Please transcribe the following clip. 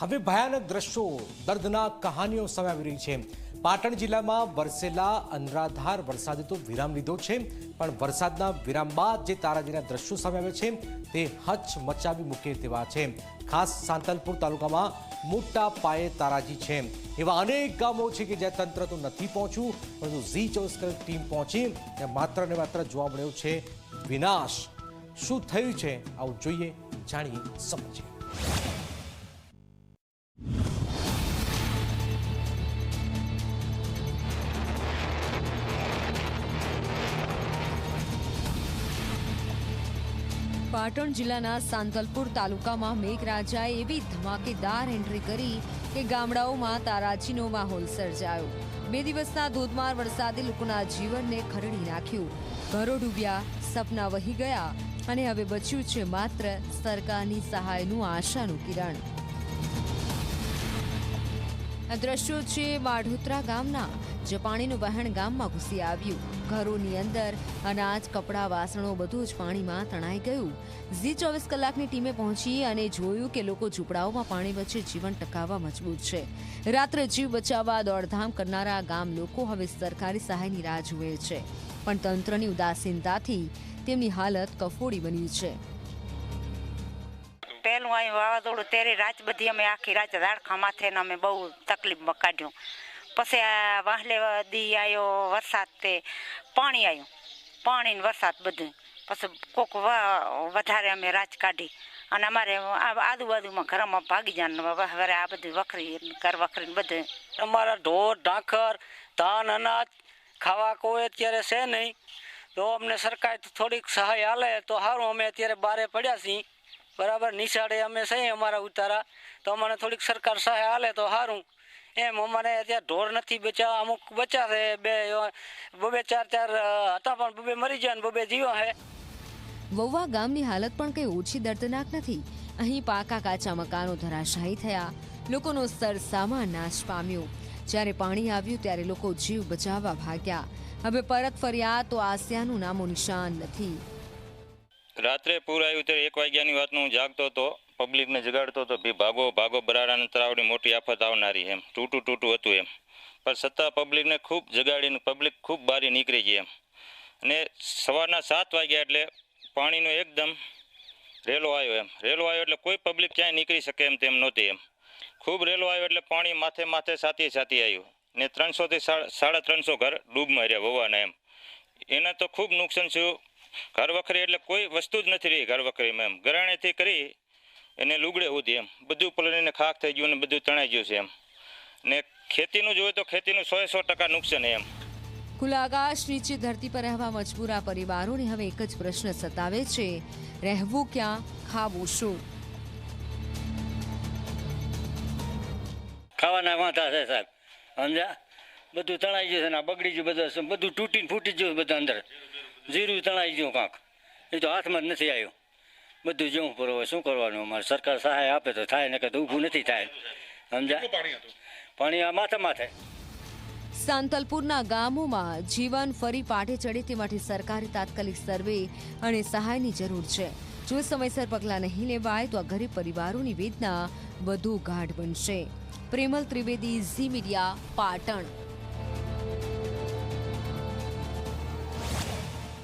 હવે ભયાનક દ્રશ્યો દર્દનાક કહાનીઓ સામે આવી રહી છે. પાટણ જિલ્લામાં વરસેલા અનરાધાર વરસાદે તો વિરામ લીધો છે, પણ વરસાદના વિરામ બાદ જે તારાજીના દ્રશ્યો સામે આવે છે, તે હચ મચાવી મૂકે તેવા છે. ખાસ સાંતલપુર તાલુકામાં મોટા પાયે તારાજી છે. એવા અનેક ગામો છે કે જ્યાં તંત્ર તો નથી પહોંચ્યું, પરંતુ ઝી ચોવીસ ટીમ પહોંચી ત્યાં માત્ર ને માત્ર જોવા મળ્યો છે વિનાશ. શું થયું છે, આવું જોઈએ, જાણીએ સમજીએ. પાટણ જિલ્લાના સાંતલપુર તાલુકામાં મેઘરાજાએ એવી ધમાકેદાર એન્ટ્રી કરી કે ગામડાઓમાં તારાજીનો માહોલ સર્જાયો. બે દિવસના ધોધમાર વરસાદે લોકોના જીવનને ખરડી નાખ્યું. ઘરો ડૂબ્યા, સપના વહી ગયા અને હવે બચ્યું છે માત્ર સરકારની સહાયનું આશાનું કિરણ. દ્રશ્યો છે વાઢોત્રા ગામના. જે પાણીનું વહેણ ગામમાં ઘૂસી આવ્યું. ઘરોની અંદર અનાજ, કપડાં, વાસણો બધું જ પાણીમાં તણાઈ ગયું. ઝી ચોવીસ કલાકની ટીમે પહોંચી અને જોયું કે લોકો ઝૂંપડાઓમાં પાણી વચ્ચે જીવન ટકાવવા મજબૂત છે. રાત્રે જીવ બચાવવા દોડધામ કરનારા ગામ લોકો હવે સરકારી સહાયની રાહ જુએ છે. પણ તંત્રની ઉદાસીનતાથી તેમની હાલત કફોડી બની છે. પહેલું અહીં વાવાઝોડું તેરી રાત બધી અમે આખી રાત ઝાડખા માથે અમે બહુ તકલીફમાં કાઢ્યું. પછી આ વાહલે દી આવ્યો વરસાદ તે પાણી આવ્યું પાણીને વરસાદ બધું. પછી કોક વધારે અમે રાત કાઢી. અને અમારે આજુબાજુમાં ઘરમાં ભાગી જાય હવે આ બધું વખરી ઘર વખરી બધું. અમારા ઢોર, ઢાંખર, ધાન, અનાજ ખાવા કોઈ અત્યારે છે નહીં. તો અમને સરકાર થોડીક સહાય હાલે તો સારું અમે અત્યારે બારે પડ્યા છીએ. બરાબર, નિશાળે અમે છીએ અમારા ઉતારા. તો અમને થોડીક સરકાર સહાય હાલે તો સારું એમ અમારે અત્યારે ઢોર નથી બચા અમુક બચ્યા છે, બે બબે ચાર ચાર હતા પણ બબે મરી ગયા બબે જીવો હે. વૌવા ગામની હાલત પણ કંઈ ઓછી દર્દનાક નથી. અહીં પાકા કાચા મકાનો ધરાશાયી થયા. લોકોનો સરસામાં નાશ પામ્યો. જ્યારે પાણી આવ્યું ત્યારે લોકો જીવ બચાવવા ભાગ્યા. હવે પરત ફર્યા તો આસિયાનું નામો નિશાન નથી. રાત્રે પૂર આવ્યું ત્યારે એક વાગ્યાની વાતનું હું જાગતો હતો. પબ્લિકને જગાડતો હતો ભી ભાગો ભાગો બરાડાને તરાવડી મોટી આફત આવનારી એમ. ટૂટું ટૂટું હતું એમ. પણ છતાં પબ્લિકને ખૂબ જગાડીને પબ્લિક ખૂબ બારી નીકળી ગઈ એમ. અને સવારના સાત વાગ્યા એટલે પાણીનો એકદમ રેલો આવ્યો એમ. રેલો આવ્યો એટલે કોઈ પબ્લિક ક્યાંય નીકળી શકે એમ તેમ નહોતી એમ. ખૂબ રેલો આવ્યો એટલે પાણી માથે માથે સાતી સાતી આવ્યું. ને ત્રણસોથી સાડા ત્રણસો ઘર ડૂબ માર્યા વવાના એમ. એને તો ખૂબ નુકસાન થયું. ઘર વખરી એટલે કોઈ વસ્તુ જ નથી રહી ઘર વખરીમાં એમ. ગરાણેથી કરી એને લુગડે સુધી એમ. બધું પલળીને ખાક થઈ ગયું ને બધું તણાઈ ગયું છે એમ. ને ખેતીનું જોઈએ તો ખેતીનું સો સો ટકા નુકસાન એમ. ખુલ્લા આકાશ નીચે ધરતી પર રહેવા મજબૂર આ પરિવારોને હવે એક જ પ્રશ્ન સતાવે છે. રહેવું ક્યાં ખાવું શું? ખાવાના વાંધા છે સાહેબ. સમજ્યા? બધું તણાઈ ગયું છે ને બગડી ગયું બધું. બધું તૂટીને ફૂટી ગયું બધું અંદર. જીરું તણાઈ ગયું કાંક. એ તો હાથમાં જ નથી આવ્યું. બધું જેવું પર હવે શું કરવાનું અમારે? સરકાર સહાય આપે તો થાય ને કે તો ઊભું નથી થાય. સમજાય? પાણી આ માથે માથે. સાંતલપુરના ગામોમાં જીવન ફરી પાટે ચડે તે માટે સરકારી તાત્કાલિક સર્વે અને સહાયની જરૂર છે. જો સમયસર પગલાં નહીં લેવાય તો આ ગરીબ પરિવારોની વેદના વધુ ગાઢ બનશે. પ્રેમલ ત્રિવેદી ઝી મીડિયા પાટણ.